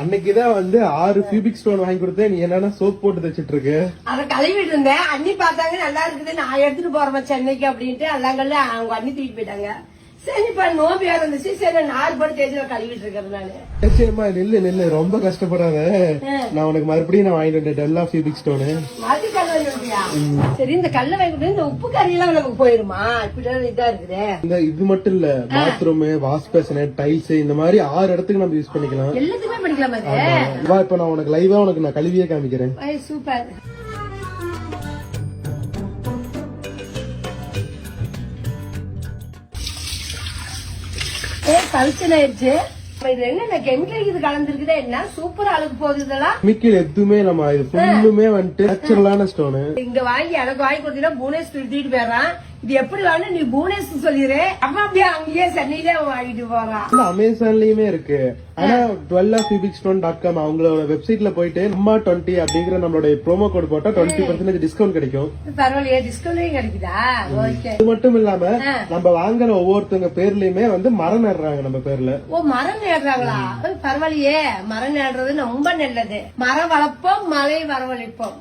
அன்னைக்குதான் வந்து ஆறு கியூபிக் ஸ்டோன் வாங்கி கொடுத்தேன். நீ என்னன்னா சோப் போட்டு தச்சிட்டு இருக்கு அத கழுவிட்டு இருந்தேன். அண்ணி பார்த்தாங்க நல்லா இருக்குது. நான் எடுத்துட்டு போறேன் சென்னைக்கு அப்படின்ட்டு. அல்லாங்கல்ல அவங்க அண்ணி தூக்கிட்டு போயிட்டாங்க. சரி இப்ப நோம்பி வேற இருந்துச்சு சரி நாலு படம் தேய்ச்சி கழுவிட்டு இருக்கிறேன் நானு. நிச்சயமா நில்லு நில்லு. ரொம்ப கஷ்டப்படாத. நான் உனக்கு மறுபடியும் நான் வாங்கிட்டு வந்தேன். டெல்லா கியூபிக் ஸ்டோனு சரி இந்த கல்ல கொடுத்தா இந்த உப்பு கறி எல்லாம் நமக்கு போயிருமா? இப்படி இதா இருக்குது. இந்த இது மட்டும் இல்ல பாத்ரூம் வாஷ் பேசன் டைல்ஸ் இந்த மாதிரி ஆறு இடத்துக்கு நம்ம யூஸ் பண்ணிக்கலாம். எல்லாத்துக்குமே படிக்கலாம் அது வா இப்ப நான் உனக்கு லைவா உனக்கு நான் கழுவியே காமிக்கிறேன். சூப்பர். ஏ கல்ச்சன் ஆயிடுச்சு. அப்ப இது என்ன கெமிக்கல் இது கலந்துருக்குதே என்ன சூப்பர் அழுக்கு போகுது இதெல்லாம். கெமிக்கல் எதுவுமே நம்ம இது ஃபுல்லுமே வந்துட்டு நேச்சுரலான ஸ்டோனு இங்க வாங்கி எனக்கு வாங்கி கொடுத்தீங்கன்னா புவனேஸ்வர் தூக்கிட்டு போயிடறான். இது எப்படி வேணும் நீ புவனேஸ்வர் சொல்லிடு அம்மா அப்படியே அங்கேயே சென்னையிலே வாங்கிட்டு போறான் அமேசான்லயுமே இருக்கு. ஆனா twelve cubic stone dot com அவங்களோட வெப்சைட்ல போயிட்டு அம்மா டுவெண்ட்டி அப்படிங்கிற நம்மளோட ப்ரோமோ கோட் போட்டா டுவெண்ட்டி பர்சன்டேஜ் டிஸ்கவுண்ட் கிடைக்கும். பரவாயில்லையே டிஸ்கவுண்ட்லயும் கிடைக்குதா? ஓகே. அது மட்டும் இல்லாம நம்ம வாங்குற ஒவ்வொருத்தவங்க பேர்லயுமே வந்து மரம் நடுறாங்க நம்ம பேர்ல. ஓ மரம் நேடுறாங்களா? பரவாயில்லையே. மரம் நேடுறது ரொம்ப நல்லது. மரம் வளர்ப்போம் மழை வரவழைப்போம்.